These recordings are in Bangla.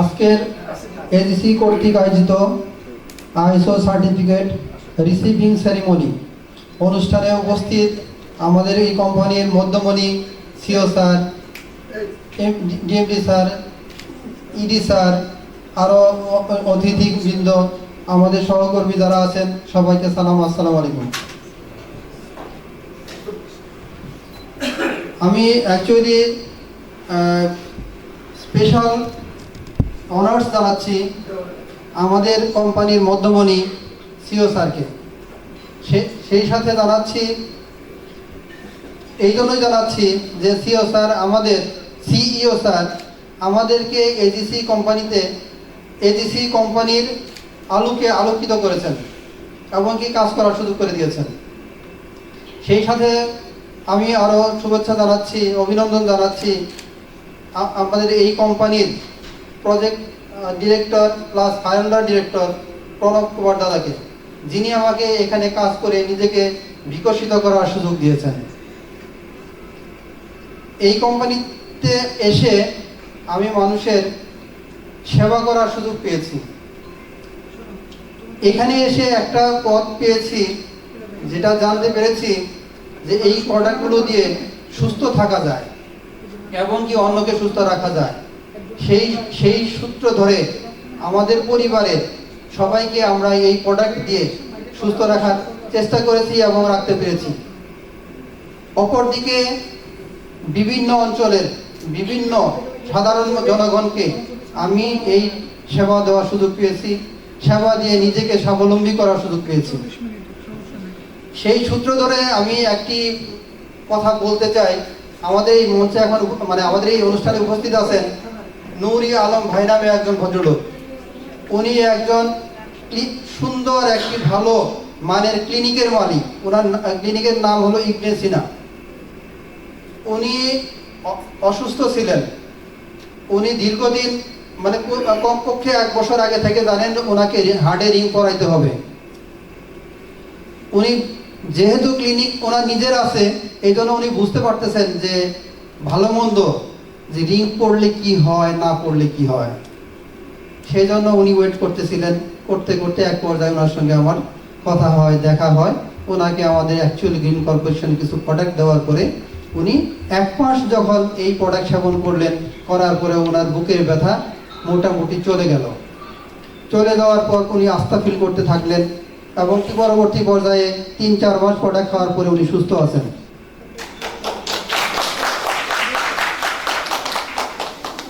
আজকের এজিসি কর্তৃক আয়োজিত আইসো সার্টিফিকেট রিসিভিং সেরিমনি। অনুষ্ঠানে উপস্থিত আমাদের এই কোম্পানির মধ্যমণি CO sir DMD sir, ED sir, আরও অতিথিবৃন্দ, আমাদের সহকর্মী যারা আছেন, সবাইকে সালাম, আসসালামু আলাইকুম। আমি অ্যাকচুয়ালি স্পেশাল অনার্স জানাচ্ছি আমাদের কোম্পানির মধ্যমণি সিও স্যারকে। সেই সাথে জানাচ্ছি, এই জন্যই জানাচ্ছি যে সিও স্যার আমাদের সিইও স্যার আমাদেরকে এজিসি কোম্পানিতে, এজিসি কোম্পানির আলোকে আলোকিত করেছেন, এমনকি কাজ করার সুযোগ করে দিয়েছেন। সেই সাথে আমি আরও শুভেচ্ছা জানাচ্ছি, অভিনন্দন জানাচ্ছি আমাদের এই কোম্পানির project director plus final director Pranab Kumar দাদাকে। যিনি আমাকে এখানে কাজ করে নিজেকে বিকশিত করার সুযোগ দিয়েছেন। এই কোম্পানিতে এসে আমি মানুষের সেবা করার সুযোগ পেয়েছি। এখানে এসে একটা পথ পেয়েছি, যেটা জানতে পেরেছি যে এই প্রোডাক্টগুলো দিয়ে সুস্থ থাকা যায়। এবং কি অন্যকে সুস্থ রাখা যায়? সেই সেই সূত্র ধরে আমাদের পরিবারের সবাইকে আমরা এই প্রোডাক্ট দিয়ে সুস্থ রাখার চেষ্টা করেছি এবং রাখতে পেরেছি। অপরদিকে বিভিন্ন অঞ্চলের বিভিন্ন সাধারণ জনগণকে আমি এই সেবা দেওয়ার সুযোগ পেয়েছি, সেবা দিয়ে নিজেকে স্বাবলম্বী করার সুযোগ পেয়েছি। সেই সূত্র ধরে আমি একটি কথা বলতে চাই আমাদের এই মঞ্চে এখন মানে আমাদের এই অনুষ্ঠানে উপস্থিত আছেন নূরি আলম ভাই নামে একজন ভদ্রলোক। উনি একজন সুন্দর একটি ভালো মানের ক্লিনিকের মালিক। ওনার ক্লিনিকের নাম হলো ইবনে সিনা। উনি অসুস্থ ছিলেন। উনি দীর্ঘদিন মানে কমপক্ষে এক বছর আগে থেকে জানেন ওনাকে হার্টে রিং করাইতে হবে। উনি যেহেতু ক্লিনিক ওনার নিজের আছে, এই জন্য উনি বুঝতে পারতেছেন যে ভালো মন্দ, যে রিং পড়লে কি হয়, না পড়লে কি হয়। সেই জন্য উনি ওয়েট করতেছিলেন। করতে করতে এক পর্যায়ে ওনার সঙ্গে আমার কথা হয়, দেখা হয়। ওনাকে আমাদের অ্যাকচুয়ালি গ্রিন কর্পোরেশন কিছু প্রোডাক্ট দেওয়ার পরে উনি এক মাস যখন এই প্রোডাক্ট সেবন করলেন, করার পরে ওনার বুকের ব্যথা মোটামুটি চলে গেল। চলে যাওয়ার পর উনি আস্থা ফিল করতে থাকলেন। এবং কি পরবর্তী পর্যায়ে তিন, চার মাস প্রোডাক্ট খাওয়ার পরে উনি সুস্থ আছেন?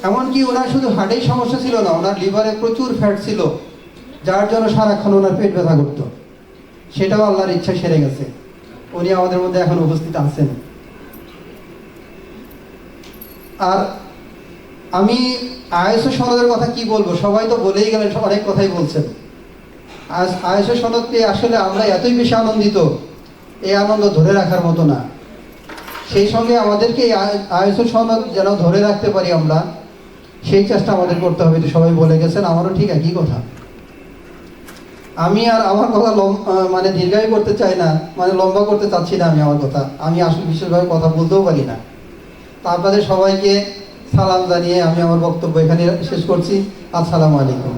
এমনকি ওনার শুধু হার্টেই সমস্যা ছিল না, ওনার লিভারে প্রচুর ফ্যাট ছিল, যার জন্য সারাক্ষণ ওনার পেট ব্যথা করতো। সেটাও আল্লাহর ইচ্ছা সেরে গেছে। উনি আমাদের মধ্যে এখন উপস্থিত আছেন। আর আমি আয়সো সনদের কথা কি বলব? সবাই তো বলেই গেলেন, অনেক কথাই বলছেন। আজ আয়সো সনদ পেয়ে আসলে আমরা এতই বেশি আনন্দিত, এই আনন্দ ধরে রাখার মতো না। সেই সঙ্গে আমাদেরকে এই আয়সো সনদ যেন ধরে রাখতে পারি আমরা, সেই চেষ্টা আমাদের করতে হবে, এটা সবাই বলে গেছেন, আমারও ঠিক একই কথা। আমি আর আমার কথা মানে দীর্ঘায়ু করতে চাই না মানে লম্বা করতে চাচ্ছি না আমি আমার কথা। আমি আসলে বিশেষভাবে কথা বলতেও পারি না। তা আপনাদের সবাইকে সালাম জানিয়ে আমি আমার বক্তব্য এখানে শেষ করছি। আসসালামু আলাইকুম।